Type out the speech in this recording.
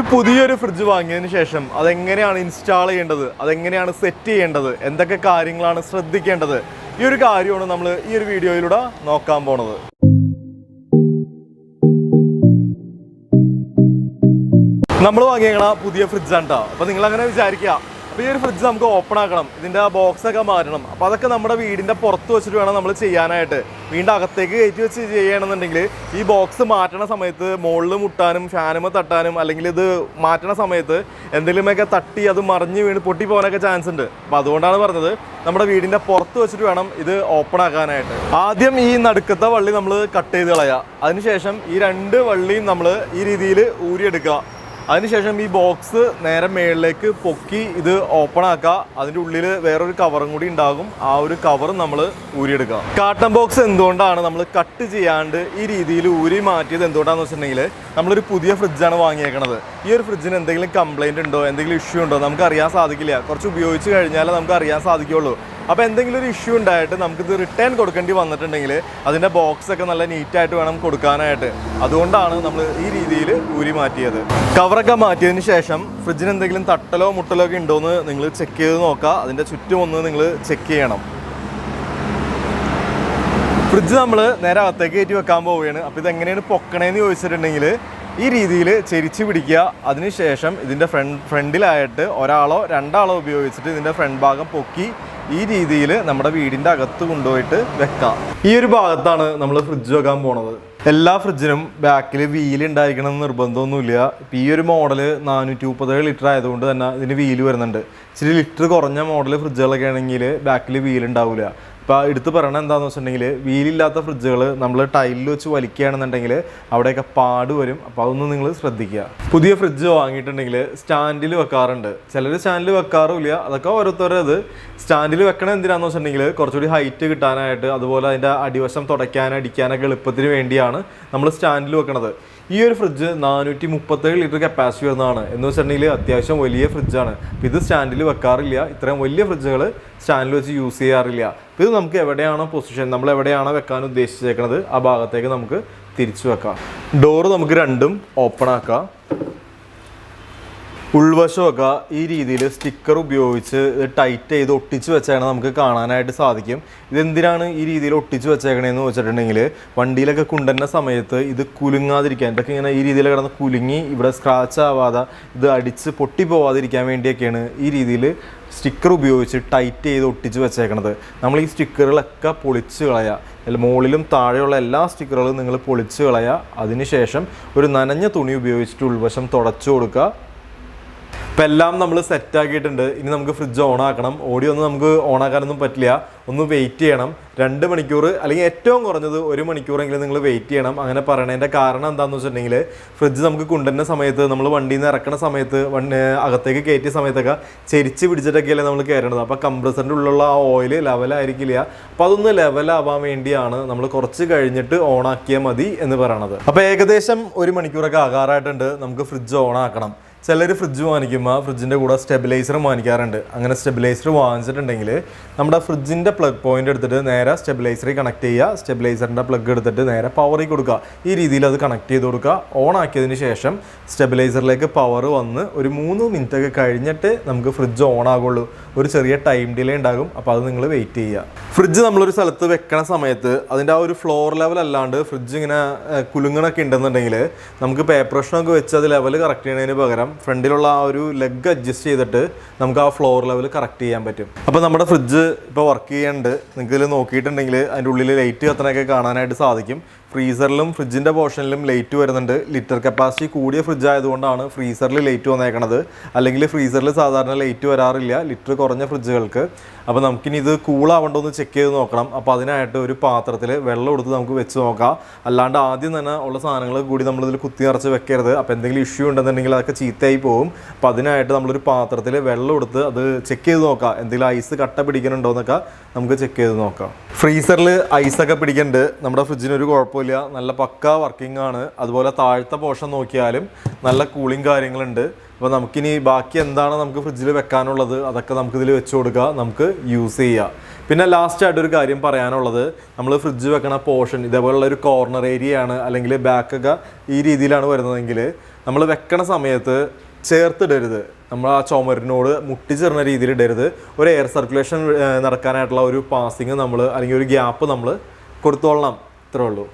ഒരു പുതിയൊരു ഫ്രിഡ്ജ് വാങ്ങിയതിന് ശേഷം അതെങ്ങനെയാണ് ഇൻസ്റ്റാൾ ചെയ്യേണ്ടത്? അതെങ്ങനെയാണ് സെറ്റ് ചെയ്യേണ്ടത്? എന്തൊക്കെ കാര്യങ്ങളാണ് ശ്രദ്ധിക്കേണ്ടത്? ഈ ഒരു കാര്യമാണ് നമ്മൾ ഈ ഒരു വീഡിയോയിലൂടെ നോക്കാൻ പോണത്. നമ്മൾ വാങ്ങിയേക്കണ പുതിയ ഫ്രിഡ്ജാണ് കേട്ടോ അപ്പോൾ നിങ്ങൾ അങ്ങനെ വിചാരിക്കുക അപ്പോൾ ഈ ഒരു ഫ്രിഡ്ജ് നമുക്ക് ഓപ്പൺ ആക്കണം. ഇതിന്റെ ബോക്സ് ഒക്കെ മാറ്റണം. അപ്പോൾ അതൊക്കെ നമ്മുടെ വീടിന്റെ പുറത്ത് വെച്ചിട്ട് വേണം നമ്മൾ ചെയ്യാനായിട്ട്. വീണ്ടും അകത്തേക്ക് കയറ്റി വെച്ച് ചെയ്യണമെന്നുണ്ടെങ്കിൽ ഈ ബോക്സ് മാറ്റണ സമയത്ത് മുകളിൽ മുട്ടാനും ഫാനുമ തട്ടാനും അല്ലെങ്കിൽ ഇത് മാറ്റണ സമയത്ത് എന്തെങ്കിലുമൊക്കെ തട്ടി അത് മറിഞ്ഞ് വീണ് പൊട്ടി പോകാനൊക്കെ ചാൻസ് ഉണ്ട്. അപ്പോൾ അതുകൊണ്ടാണ് പറഞ്ഞത് നമ്മുടെ വീടിന്റെ പുറത്ത് വെച്ചിട്ട് വേണം ഇത് ഓപ്പൺ ആക്കാനായിട്ട്. ആദ്യം ഈ നടുക്കത്തെ വള്ളി നമ്മൾ കട്ട് ചെയ്ത് കളയുക അതിനുശേഷം ഈ രണ്ട് വള്ളിയും നമ്മൾ ഈ രീതിയിൽ ഊരിയെടുക്കുക. അതിനുശേഷം ഈ ബോക്സ് നേരെ മേളിലേക്ക് പൊക്കി ഇത് ഓപ്പൺ ആക്കുക. അതിന്റെ ഉള്ളിൽ വേറൊരു കവറും കൂടി ഉണ്ടാകും. ആ ഒരു കവർ നമ്മൾ ഊരിയെടുക്കുക. കാട്ടൺ ബോക്സ് എന്തുകൊണ്ടാണ് നമ്മൾ കട്ട് ചെയ്യാണ്ട് ഈ രീതിയിൽ ഊരി മാറ്റിയത് എന്തുകൊണ്ടാണെന്ന് വെച്ചിട്ടുണ്ടെങ്കിൽ നമ്മളൊരു പുതിയ ഫ്രിഡ്ജാണ് വാങ്ങിയേക്കണത്. ഈ ഒരു ഫ്രിഡ്ജിന് എന്തെങ്കിലും കംപ്ലൈന്റ് ഉണ്ടോ? എന്തെങ്കിലും ഇഷ്യൂ ഉണ്ടോ? നമുക്ക് അറിയാൻ സാധിക്കില്ല. കുറച്ച് ഉപയോഗിച്ച് കഴിഞ്ഞാലേ നമുക്ക് അറിയാൻ സാധിക്കുള്ളൂ അപ്പോൾ എന്തെങ്കിലും ഒരു ഇഷ്യൂ ഉണ്ടായിട്ട് നമുക്കിത് റിട്ടേൺ കൊടുക്കേണ്ടി വന്നിട്ടുണ്ടെങ്കിൽ അതിന്റെ ബോക്സ് ഒക്കെ നല്ല നീറ്റായിട്ട് വേണം കൊടുക്കാനായിട്ട്. അതുകൊണ്ടാണ് നമ്മൾ ഈ രീതിയിൽ ഊരി മാറ്റിയത്. കവറൊക്കെ മാറ്റിയതിന് ശേഷം ഫ്രിഡ്ജിന് എന്തെങ്കിലും തട്ടലോ മുട്ടലോ ഒക്കെ ഉണ്ടോ എന്ന് നിങ്ങൾ ചെക്ക് ചെയ്ത് നോക്കുക അതിന്റെ ചുറ്റും ഒന്ന് നിങ്ങൾ ചെക്ക് ചെയ്യണം. ഫ്രിഡ്ജ് നമ്മൾ നേരെ അകത്തേക്ക് കയറ്റി വെക്കാൻ പോവുകയാണ്. അപ്പോൾ ഇതെങ്ങനെയാണ് പൊക്കണേന്ന് ചോദിച്ചിട്ടുണ്ടെങ്കിൽ ഈ രീതിയിൽ ചെരിച്ച് പിടിക്കുക. അതിനുശേഷം ഇതിന്റെ ഫ്രണ്ട് ഫ്രണ്ടിലായിട്ട് ഒരാളോ രണ്ടാളോ ഉപയോഗിച്ചിട്ട് ഇതിന്റെ ഫ്രണ്ട് ഭാഗം പൊക്കി ഈ രീതിയിൽ നമ്മുടെ വീടിന്റെ അകത്ത് കൊണ്ടുപോയിട്ട് വെക്കാം. ഈ ഒരു ഭാഗത്താണ് നമ്മൾ ഫ്രിഡ്ജ് വെക്കാൻ പോണത്. എല്ലാ ഫ്രിഡ്ജിനും ബാക്കിൽ വീൽ ഉണ്ടായിരിക്കണം എന്ന് നിർബന്ധമൊന്നുമില്ല. ഇപ്പം ഈ ഒരു മോഡൽ നാനൂറ്റി മുപ്പത്തേഴ് ലിറ്റർ ആയതുകൊണ്ട് തന്നെ ഇതിന് വീൽ വരുന്നുണ്ട്. ഇച്ചിരി ലിറ്റർ കുറഞ്ഞ മോഡൽ ഫ്രിഡ്ജുകളൊക്കെ ആണെങ്കിൽ ബാക്കിൽ വീൽ ഉണ്ടാവില്ല ഇപ്പോൾ എടുത്ത് പറയണത് എന്താണെന്ന് വെച്ചിട്ടുണ്ടെങ്കിൽ വീലില്ലാത്ത ഫ്രിഡ്ജുകൾ നമ്മൾ ടൈലിൽ വെച്ച് വലിക്കുകയാണെന്നുണ്ടെങ്കിൽ അവിടെയൊക്കെ പാട് വരും. അപ്പോൾ അതൊന്നും നിങ്ങൾ ശ്രദ്ധിക്കുക. പുതിയ ഫ്രിഡ്ജ് വാങ്ങിയിട്ടുണ്ടെങ്കിൽ സ്റ്റാൻഡിൽ വെക്കാറുണ്ട്. ചിലർ സ്റ്റാൻഡിൽ വെക്കാറുമില്ല. അതൊക്കെ ഓരോരുത്തരുടെ ഇത് സ്റ്റാൻഡിൽ വെക്കണം എന്തിനാന്ന് വെച്ചിട്ടുണ്ടെങ്കിൽ കുറച്ചുകൂടി ഹൈറ്റ് കിട്ടാനായിട്ട് അതുപോലെ അതിന്റെ അടിവശം തുടയ്ക്കാൻ അടിക്കാനൊക്കെ എളുപ്പത്തിന് വേണ്ടിയാണ് നമ്മൾ സ്റ്റാൻഡിൽ വെക്കണത്. ഈ ഒരു ഫ്രിഡ്ജ് നാനൂറ്റി മുപ്പത്തേഴ് ലിറ്റർ കപ്പാസിറ്റി വരുന്നതാണ്. എന്ന് വെച്ചിട്ടുണ്ടെങ്കിൽ അത്യാവശ്യം വലിയ ഫ്രിഡ്ജാണ് അപ്പോൾ ഇത് സ്റ്റാൻഡിൽ വെക്കാറില്ല. ഇത്രയും വലിയ ഫ്രിഡ്ജുകൾ സ്റ്റാൻഡിൽ വെച്ച് യൂസ് ചെയ്യാറില്ല. അപ്പോൾ ഇത് നമുക്ക് എവിടെയാണോ പൊസിഷൻ നമ്മൾ എവിടെയാണോ വെക്കാൻ ഉദ്ദേശിച്ചേക്കുന്നത് ആ ഭാഗത്തേക്ക് നമുക്ക് തിരിച്ചു വെക്കാം. ഡോറ് നമുക്ക് രണ്ടും ഓപ്പൺ ആക്കാം. ഉൾവശമൊക്കെ ഈ രീതിയിൽ സ്റ്റിക്കർ ഉപയോഗിച്ച് ടൈറ്റ് ചെയ്ത് ഒട്ടിച്ച് വെച്ചാണ് നമുക്ക് കാണാനായിട്ട് സാധിക്കും. ഇതെന്തിനാണ് ഈ രീതിയിൽ ഒട്ടിച്ച് വെച്ചേക്കണേന്ന് വെച്ചിട്ടുണ്ടെങ്കിൽ വണ്ടിയിലൊക്കെ കൊണ്ടുവരുന്ന സമയത്ത് ഇത് കുലുങ്ങാതിരിക്കാൻ ഇതൊക്കെ ഇങ്ങനെ ഈ രീതിയിൽ കിടന്ന് കുലുങ്ങി ഇവിടെ സ്ക്രാച്ച് ആവാതെ ഇത് അടിച്ച് പൊട്ടി പോവാതിരിക്കാൻ വേണ്ടിയൊക്കെയാണ് ഈ രീതിയിൽ സ്റ്റിക്കർ ഉപയോഗിച്ച് ടൈറ്റ് ചെയ്ത് ഒട്ടിച്ച് വെച്ചേക്കണത്. നമ്മൾ ഈ സ്റ്റിക്കറുകളൊക്കെ പൊളിച്ച് കളയുക മുകളിലും താഴെയുള്ള എല്ലാ സ്റ്റിക്കറുകളും നിങ്ങൾ പൊളിച്ച് കളയുക അതിനുശേഷം ഒരു നനഞ്ഞ തുണി ഉപയോഗിച്ചിട്ട് ഉൾവശം തുടച്ചു കൊടുക്കുക. ഇപ്പം എല്ലാം നമ്മൾ സെറ്റ് ആക്കിയിട്ടുണ്ട്. ഇനി നമുക്ക് ഫ്രിഡ്ജ് ഓൺ ആക്കണം ഓഡിയോ ഒന്നും നമുക്ക് ഓൺ ആക്കാനൊന്നും പറ്റില്ല. ഒന്ന് വെയിറ്റ് ചെയ്യണം. രണ്ട് മണിക്കൂർ അല്ലെങ്കിൽ ഏറ്റവും കുറഞ്ഞത് ഒരു മണിക്കൂറെങ്കിലും നിങ്ങൾ വെയിറ്റ് ചെയ്യണം. അങ്ങനെ പറയണതിന്റെ കാരണം എന്താണെന്ന് വെച്ചിട്ടുണ്ടെങ്കിൽ ഫ്രിഡ്ജ് നമുക്ക് കൊണ്ടുവരുന്ന സമയത്ത് നമ്മൾ വണ്ടിയിൽ നിന്ന് ഇറക്കുന്ന സമയത്ത് അകത്തേക്ക് കയറ്റിയ സമയത്തൊക്കെ ചെരിച്ച് പിടിച്ചിട്ടൊക്കെയല്ലേ നമ്മൾ കയറേണ്ടത് അപ്പോൾ കംപ്രസറിന്റെ ഉള്ളിലുള്ള ആ ഓയിൽ ലെവലായിരിക്കില്ല അപ്പോൾ അതൊന്ന് ലെവലാവാൻ വേണ്ടിയാണ് നമ്മൾ കുറച്ച് കഴിഞ്ഞിട്ട് ഓൺ ആക്കിയാൽ മതി എന്ന് പറയണത്. അപ്പോൾ ഏകദേശം ഒരു മണിക്കൂറൊക്കെ ആകാറായിട്ടുണ്ട്. നമുക്ക് ഫ്രിഡ്ജ് ഓൺ ആക്കണം ചിലർ ഫ്രിഡ്ജ് വാങ്ങിക്കുമ്പോൾ ഫ്രിഡ്ജിന്റെ കൂടെ സ്റ്റെബിലൈസർ വാങ്ങിക്കാറുണ്ട്. അങ്ങനെ സ്റ്റെബിലൈസർ വാങ്ങിച്ചിട്ടുണ്ടെങ്കിൽ നമ്മുടെ ഫ്രിഡ്ജിന്റെ പ്ലഗ് പോയിന്റ് എടുത്തിട്ട് നേരെ സ്റ്റെബിലൈസറിൽ കണക്ട് ചെയ്യുക. സ്റ്റെബിലൈസറിന്റെ പ്ലഗ് എടുത്തിട്ട് നേരെ പവറിൽ കൊടുക്കുക. ഈ രീതിയിൽ അത് കണക്ട് ചെയ്ത് കൊടുക്കുക. ഓൺ ആക്കിയതിന് ശേഷം സ്റ്റെബിലൈസറിലേക്ക് പവർ വന്ന് ഒരു മൂന്ന് മിനിറ്റ് ഒക്കെ കഴിഞ്ഞിട്ട് നമുക്ക് ഫ്രിഡ്ജ് ഓൺ ആകുള്ളൂ ഒരു ചെറിയ ടൈം ഡിലേ ഉണ്ടാകും. അപ്പോൾ അത് നിങ്ങൾ വെയിറ്റ് ചെയ്യുക. ഫ്രിഡ്ജ് നമ്മളൊരു സ്ഥലത്ത് വെക്കണ സമയത്ത് അതിന്റെ ആ ഒരു ഫ്ലോർ ലെവൽ അല്ലാണ്ട് ഫ്രിഡ്ജ് ഇങ്ങനെ കുലുങ്ങണൊക്കെ ഉണ്ടെന്നുണ്ടെങ്കിൽ നമുക്ക് പേപ്പർ പ്രശ്നമൊക്കെ വെച്ച് അത് ലെവൽ കറക്റ്റ് ചെയ്യുന്നതിന് പകരം ഫ്രണ്ടിലുള്ള ആ ഒരു ലെഗ് അഡ്ജസ്റ്റ് ചെയ്തിട്ട് നമുക്ക് ആ ഫ്ലോർ ലെവൽ കറക്റ്റ് ചെയ്യാൻ പറ്റും. അപ്പോൾ നമ്മുടെ ഫ്രിഡ്ജ് ഇപ്പോൾ വർക്ക് ചെയ്യുന്നുണ്ട് നിങ്ങൾക്ക് ഇതിൽ നോക്കിയിട്ടുണ്ടെങ്കിൽ അതിന്റെ ഉള്ളിൽ ലൈറ്റ് കത്തനൊക്കെ കാണാനായിട്ട് സാധിക്കും. ഫ്രീസറിലും ഫ്രിഡ്ജിന്റെ പോർഷനിലും ലേറ്റ് വരുന്നുണ്ട്. ലിറ്റർ കപ്പാസിറ്റി കൂടിയ ഫ്രിഡ്ജ് ആയതുകൊണ്ടാണ് ഫ്രീസറിൽ ലേറ്റ് വന്നേക്കണത്. അല്ലെങ്കിൽ ഫ്രീസറിൽ സാധാരണ ലേറ്റ് വരാറില്ല. ലിറ്റർ കുറഞ്ഞ ഫ്രിഡ്ജുകൾക്ക്. അപ്പോൾ നമുക്കിനി ഇത് കൂളാവണ്ടോ ചെക്ക് ചെയ്ത് നോക്കണം. അപ്പോൾ അതിനായിട്ട് ഒരു പാത്രത്തിൽ വെള്ളം എടുത്ത് നമുക്ക് വെച്ച് നോക്കാം. അല്ലാണ്ട് ആദ്യം തന്നെ ഉള്ള സാധനങ്ങൾ കൂടി നമ്മളിതിൽ കുത്തി നിറച്ച് വെക്കരുത്. അപ്പോൾ എന്തെങ്കിലും ഇഷ്യൂ ഉണ്ടെന്നുണ്ടെങ്കിൽ അതൊക്കെ ചീത്തയായി പോകും. അപ്പോൾ അതിനായിട്ട് നമ്മളൊരു പാത്രത്തിൽ വെള്ളം എടുത്ത് അത് ചെക്ക് ചെയ്ത് നോക്കാം. എന്തെങ്കിലും ഐസ് കട്ട പിടിക്കുന്നുണ്ടോ എന്നൊക്കെ നമുക്ക് ചെക്ക് ചെയ്ത് നോക്കാം. ഫ്രീസറിൽ ഐസൊക്കെ പിടിക്കുന്നുണ്ട് നമ്മുടെ ഫ്രിഡ്ജിന് ഒരു കുഴപ്പമില്ല. നല്ല പക്ക വർക്കിംഗ് ആണ് അതുപോലെ താഴത്തെ പോർഷൻ നോക്കിയാലും നല്ല കൂളിംഗ് കാര്യങ്ങളുണ്ട്. അപ്പോൾ നമുക്കിനി ബാക്കി എന്താണ് നമുക്ക് ഫ്രിഡ്ജിൽ വെക്കാനുള്ളത് അതൊക്കെ നമുക്കിതിൽ വെച്ച് കൊടുക്കുക നമുക്ക് യൂസ് ചെയ്യാം. പിന്നെ ലാസ്റ്റ് ആയിട്ട് ഒരു കാര്യം പറയാനുള്ളത്. നമ്മൾ ഫ്രിഡ്ജ് വെക്കണ പോർഷൻ ഇതേപോലുള്ള ഒരു കോർണർ ഏരിയയാണ് അല്ലെങ്കിൽ ബാക്കൊക്കെ ഈ രീതിയിലാണ് വരുന്നതെങ്കിൽ നമ്മൾ വെക്കണ സമയത്ത് ചേർത്തിടരുത്. നമ്മൾ ആ ചുമരിനോട് മുട്ടിച്ചേർന്ന രീതിയിൽ ഇടരുത്. ഒരു എയർ സർക്കുലേഷൻ നടക്കാനായിട്ടുള്ള ഒരു പാസിങ് നമ്മൾ അല്ലെങ്കിൽ ഒരു ഗ്യാപ്പ് നമ്മൾ കൊടുത്തോളണം. ഇത്രേ ഉള്ളൂ.